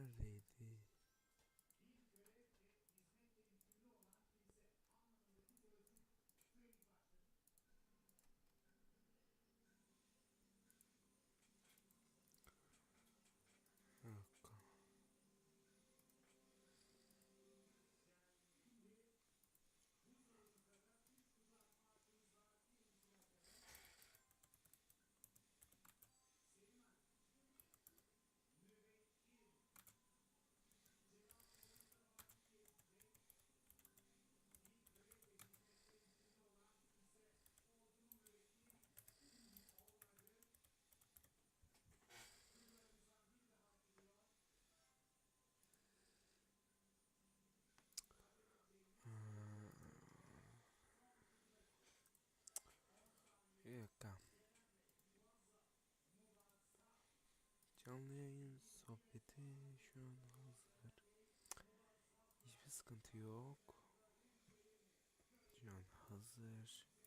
early dakika. Canlı yayın sohbeti şu an hazır. Hiçbir sıkıntı yok. Şu an hazır.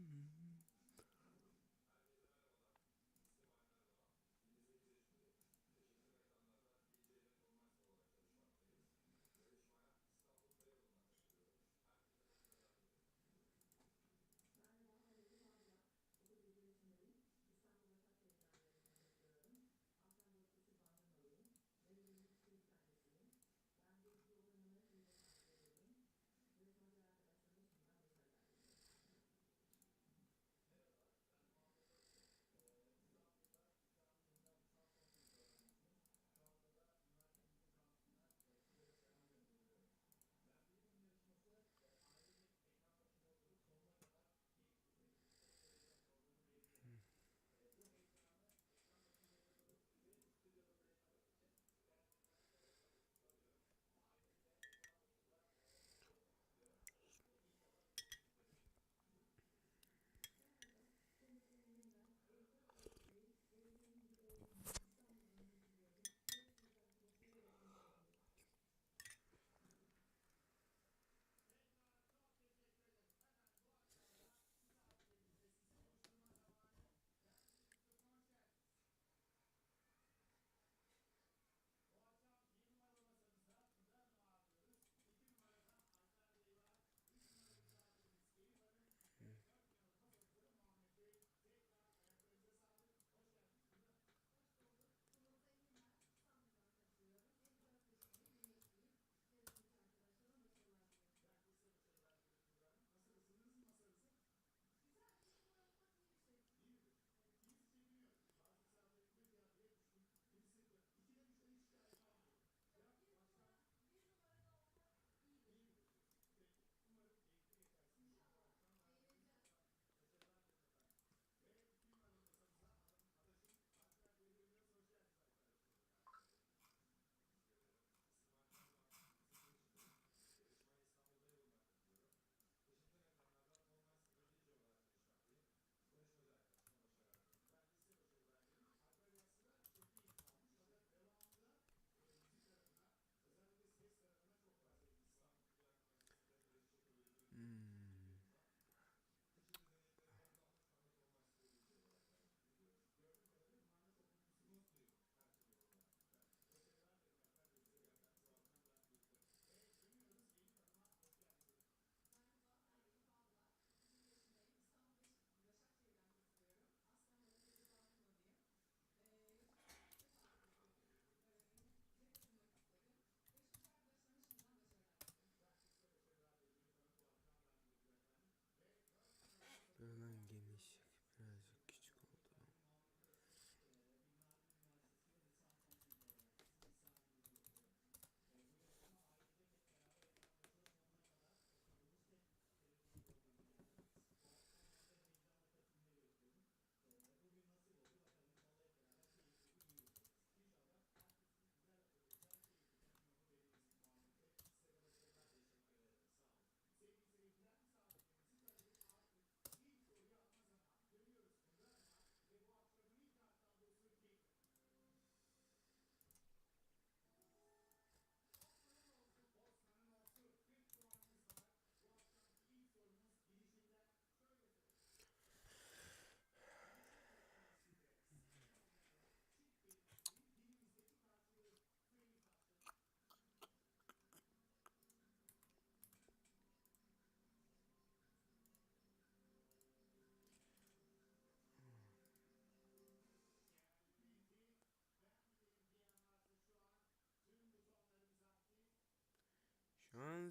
Mm-hmm.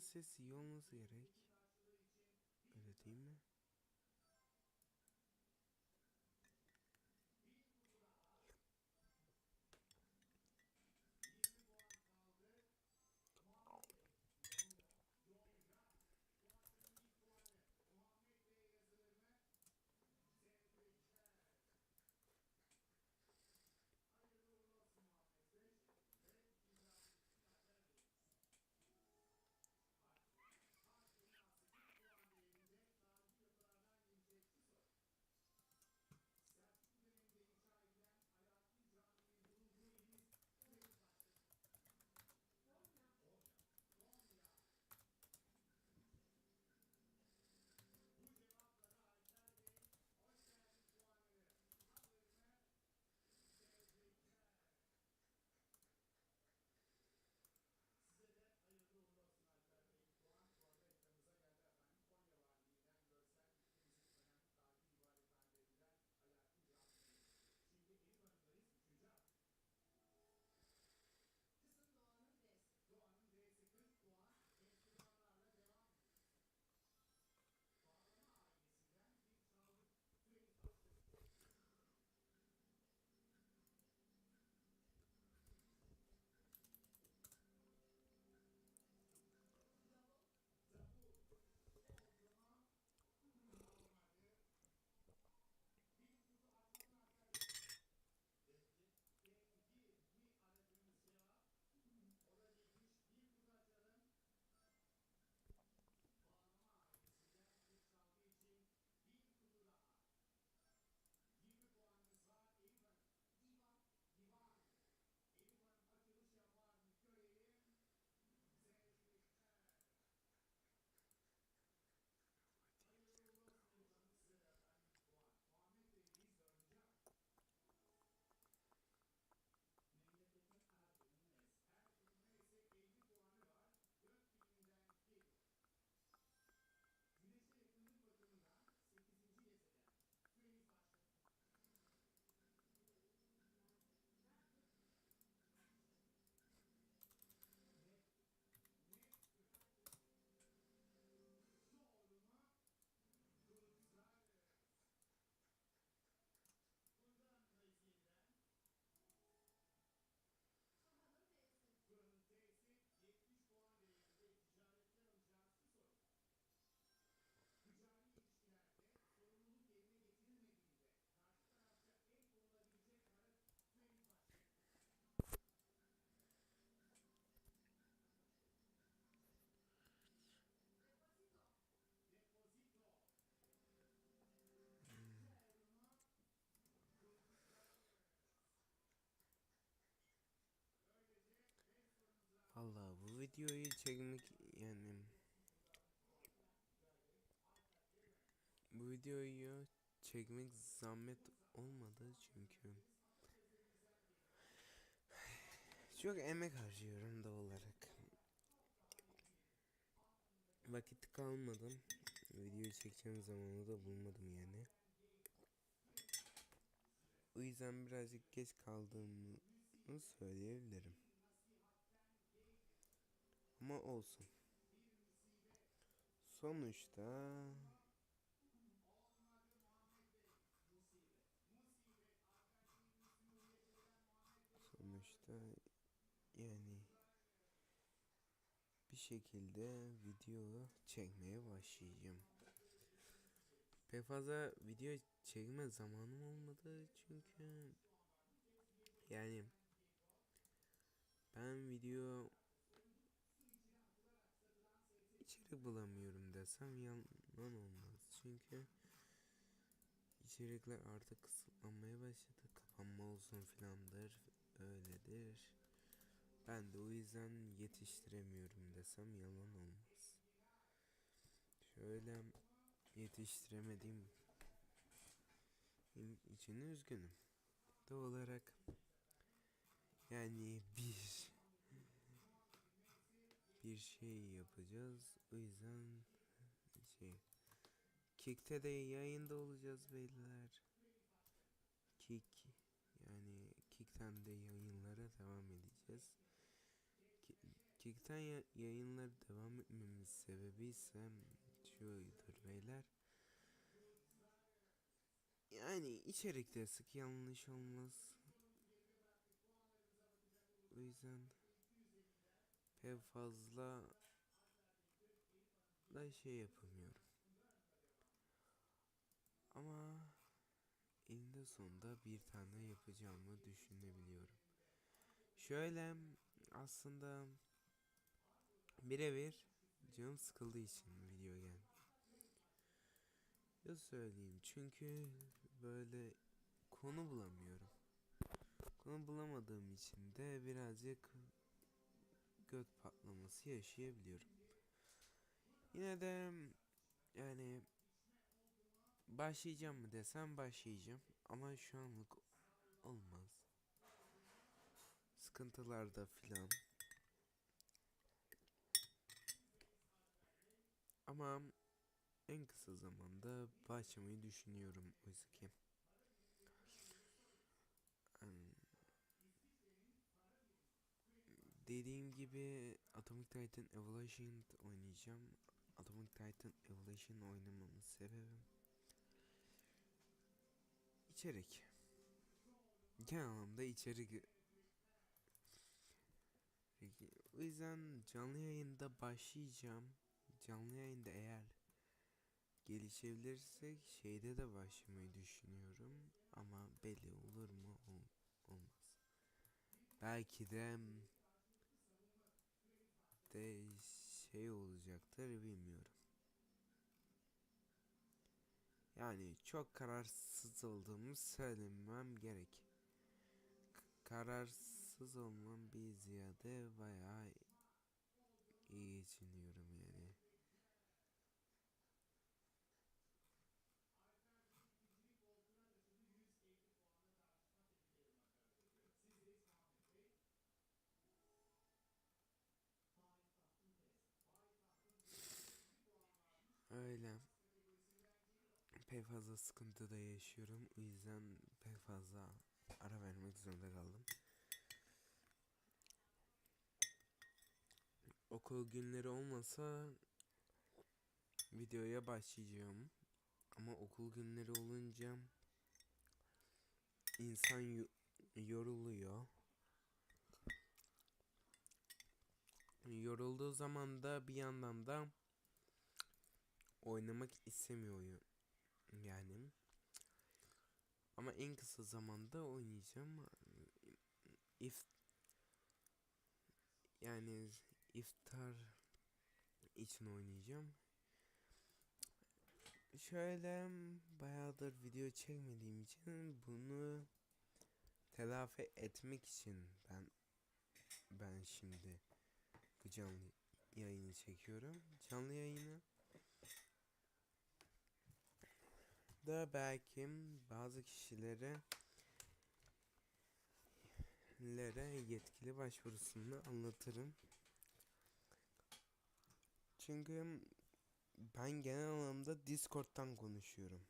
Sesi iyi gerek. Bu videoyu çekmek yani bu videoyu çekmek zahmet olmadı çünkü çok emek harcıyorum da olarak. Vakit kalmadım. Video çekeceğim zamanı da bulmadım yani. O yüzden birazcık geç kaldığımı söyleyebilirim ama olsun sonuçta sonuçta yani bir şekilde video çekmeye başlayacağım. Pek fazla video çekme zamanım olmadı çünkü yani ben video içerik bulamıyorum desem yalan olmaz. Çünkü içerikler artık kısıtlanmaya başladı. Kapanma olsun filandır öyledir. Ben de o yüzden yetiştiremiyorum desem yalan olmaz. Şöyle yetiştiremediğim için üzgünüm. Doğal olarak yani bir bir şey yapacağız o yüzden şey Kick'te de yayında olacağız beyler Kick yani Kick'ten de yayınlara devam edeceğiz Kick'ten ya- yayınları devam etmemin sebebi ise şuydur beyler. Yani içerikte sık yanlış olmaz. O yüzden pek fazla da şey yapamıyorum. Ama eninde sonunda bir tane yapacağımı düşünebiliyorum. Şöyle aslında birebir canım sıkıldığı için video geldi. Ya söyleyeyim çünkü böyle konu bulamıyorum. Konu bulamadığım için de birazcık göt patlaması yaşayabiliyorum. Yine de yani başlayacağım mı desem başlayacağım ama şu anlık olmaz. Sıkıntılarda filan. Ama en kısa zamanda başlamayı düşünüyorum oysa ki. Dediğim gibi Atomic Titan Evolution oynayacağım. Atomic Titan Evolution oynamamın sebebi içerik. Genel anlamda içerik. Peki, o yüzden canlı yayında başlayacağım. Canlı yayında eğer gelişebilirsek şeyde de başlamayı düşünüyorum. Ama belli olur mu Ol- olmaz. Belki de de şey olacaktır bilmiyorum. Yani çok kararsız olduğumu söylemem gerek. K- kararsız olmam bir ziyade bayağı iyi geçiniyorum yani. Öyle. Pek fazla sıkıntı da yaşıyorum. O yüzden pek fazla ara vermek zorunda kaldım. Okul günleri olmasa videoya başlayacağım. Ama okul günleri olunca insan yo- yoruluyor. Yorulduğu zaman da bir yandan da oynamak istemiyor. Yani. Ama en kısa zamanda oynayacağım. If yani iftar için oynayacağım. Şöyle bayağıdır video çekmediğim için bunu telafi etmek için ben ben şimdi bu canlı yayını çekiyorum. Canlı yayını da belki bazı kişilere lere yetkili başvurusunu anlatırım. Çünkü ben genel anlamda Discord'dan konuşuyorum.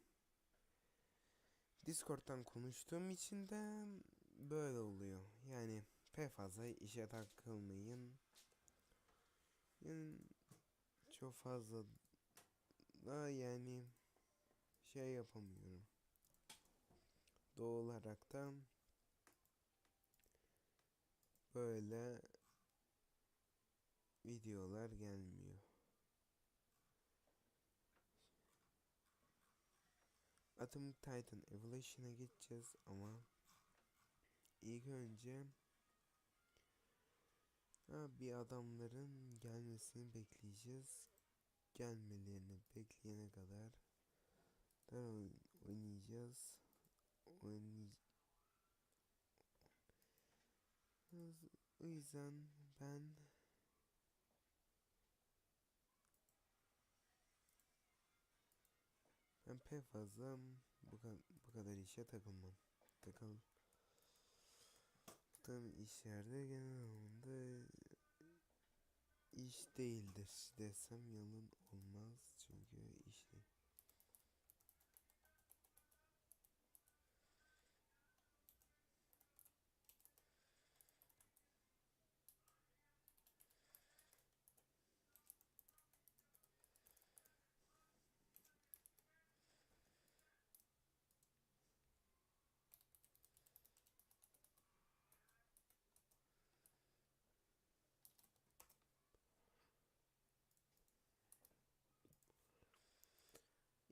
Discord'dan konuştuğum için de böyle oluyor. Yani pek fazla işe takılmayın. Yani çok fazla da yani şey yapamıyorum. Doğal olarak da böyle videolar gelmiyor. Atomic Titan Evolution'a geçeceğiz ama ilk önce ha, bir adamların gelmesini bekleyeceğiz. Gelmelerini bekleyene kadar da oyn- oynayacağız. Oynay o yüzden ben ben pek fazla bu, ka- bu kadar işe takılmam. Takıldığım işlerde genel anlamda iş değildir desem yalan olmaz çünkü iş.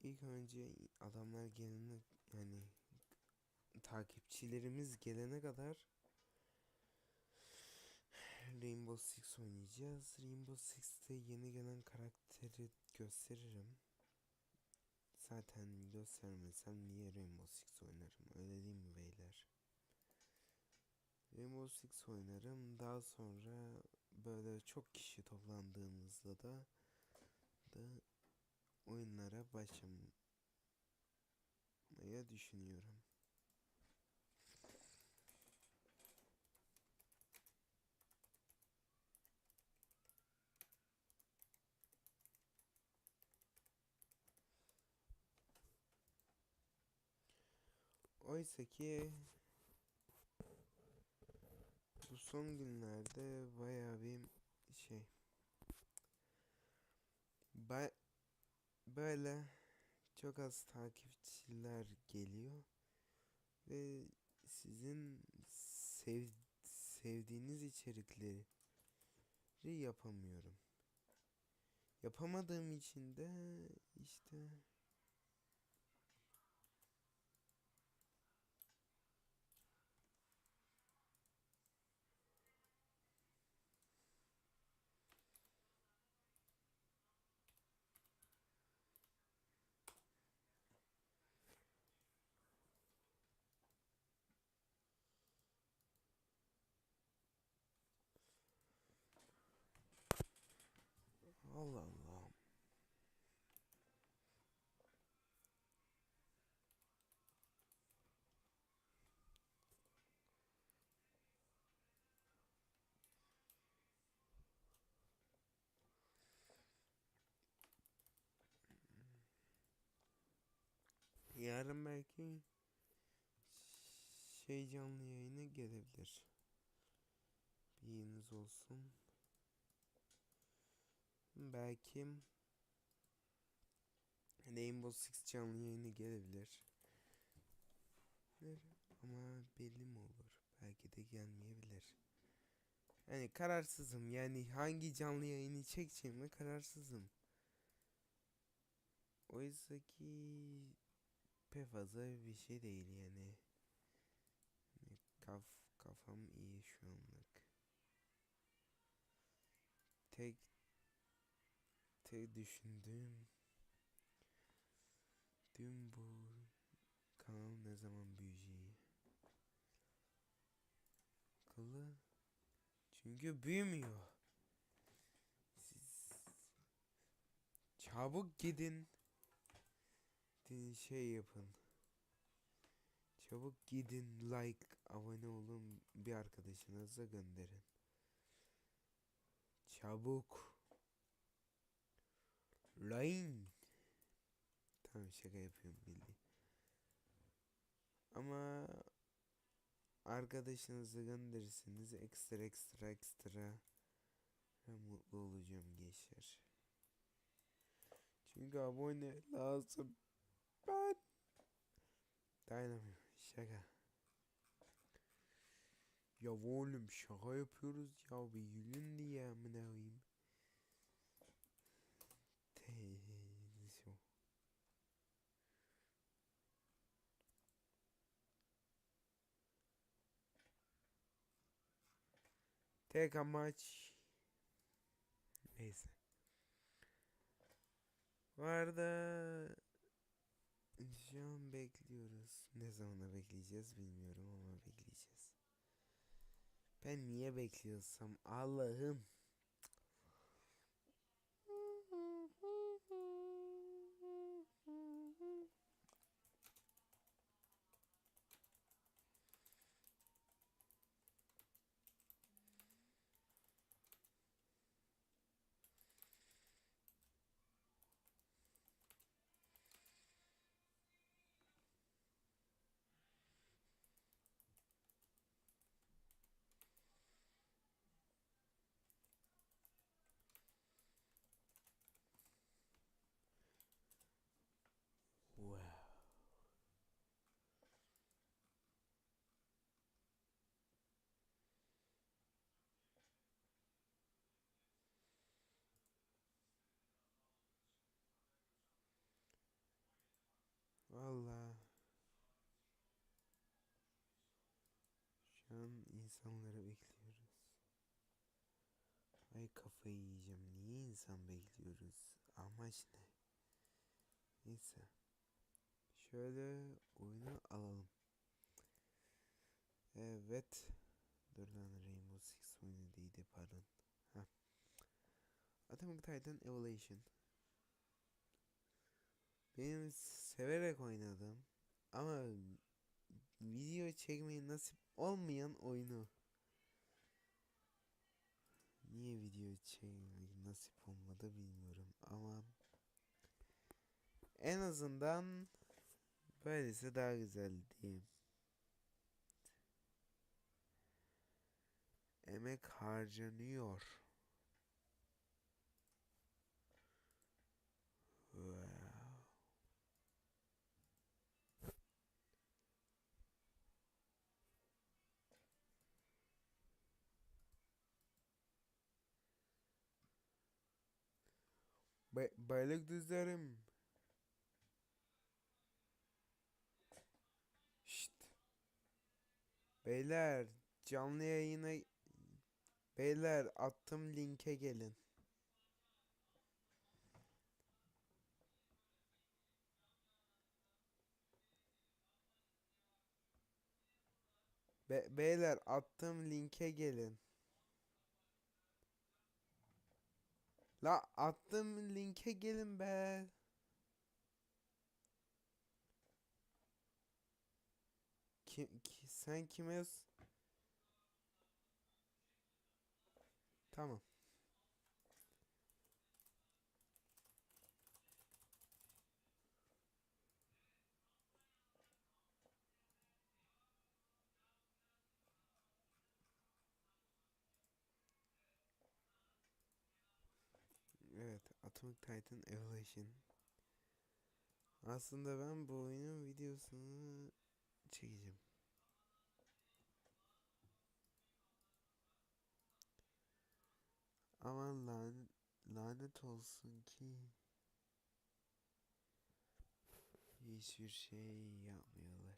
İlk önce adamlar gelene yani takipçilerimiz gelene kadar Rainbow Six oynayacağız. Rainbow Six'te yeni gelen karakteri gösteririm. Zaten göstermesem niye Rainbow Six oynarım öyle değil mi beyler? Rainbow Six oynarım. Daha sonra böyle çok kişi toplandığımızda da da oyunlara başlamaya düşünüyorum. Oysa ki bu son günlerde bayağı bir şey ba böyle çok az takipçiler geliyor ve sizin sev sevdiğiniz içerikleri yapamıyorum. Yapamadığım için de işte Allah Allah. Yarın belki şey canlı yayına gelebilir. Bilginiz olsun. Belki Rainbow Six canlı yayını gelebilir. Ama belli mi olur? Belki de gelmeyebilir. Yani kararsızım. Yani hangi canlı yayını çekeceğime kararsızım. Oysa ki pek fazla bir şey değil yani. Kaf kafam iyi şu anlık. Tek tek düşündüğüm dün bu kanal ne zaman büyüyeceği. Akıllı. Çünkü büyümüyor. Siz çabuk gidin. Şey yapın. Çabuk gidin like abone olun bir arkadaşınıza gönderin. Çabuk. Line. Tamam şaka yapıyorum bildi. Ama arkadaşınızı gönderirseniz ekstra ekstra ekstra mutlu olacağım gençler. Çünkü abone lazım. Ben dayanamıyorum. Şaka. Ya oğlum şaka yapıyoruz ya bir gülün diye amına koyayım. Tek amaç neyse. Bu şu an bekliyoruz. Ne zamana bekleyeceğiz bilmiyorum ama bekleyeceğiz. Ben niye bekliyorsam Allah'ım. an insanları bekliyoruz. Ay kafayı yiyeceğim. Niye insan bekliyoruz? Amaç ne? Neyse. Şöyle oyunu alalım. Evet. Dur lan Rainbow Six oyunu değildi pardon. Heh. Atomic Titan Evolution. Benim severek oynadım ama video çekmeyi nasip olmayan oyunu. Niye video çekmeyi nasip olmadı bilmiyorum ama en azından böylesi daha güzel diyeyim. Emek harcanıyor. Ba balık düzlerim. Şşt. Beyler canlı yayına Beyler attım linke gelin. Be beyler attım linke gelin. La attım linke gelin be. Kim, ki, sen kime Tamam. Evet, Atomic Titan Evolution. Aslında ben bu oyunun videosunu çekeceğim. Aman lanet, lanet olsun ki hiçbir şey yapmıyorlar.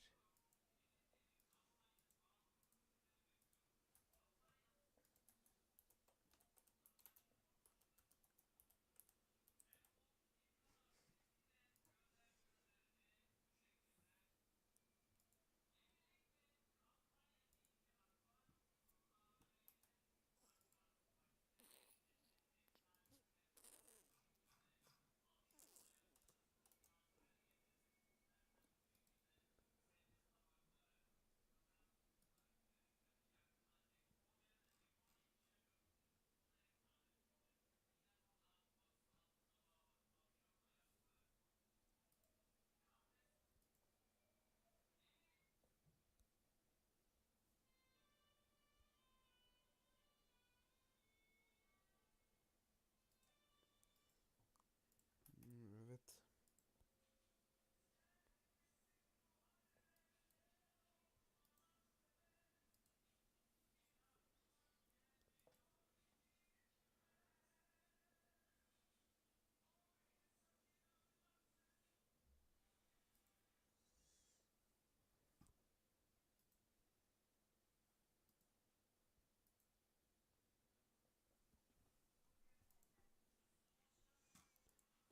Hmm, Evet.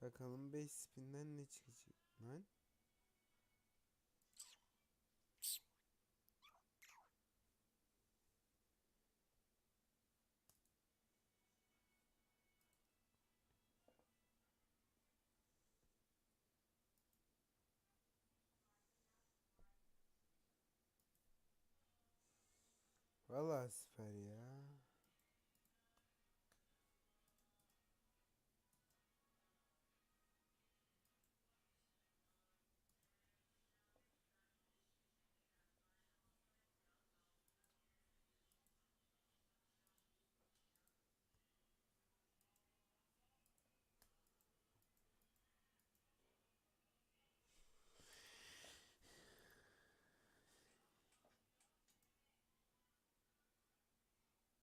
Bakalım 5 spinden ne çıkacak lan? Vallahi süper ya.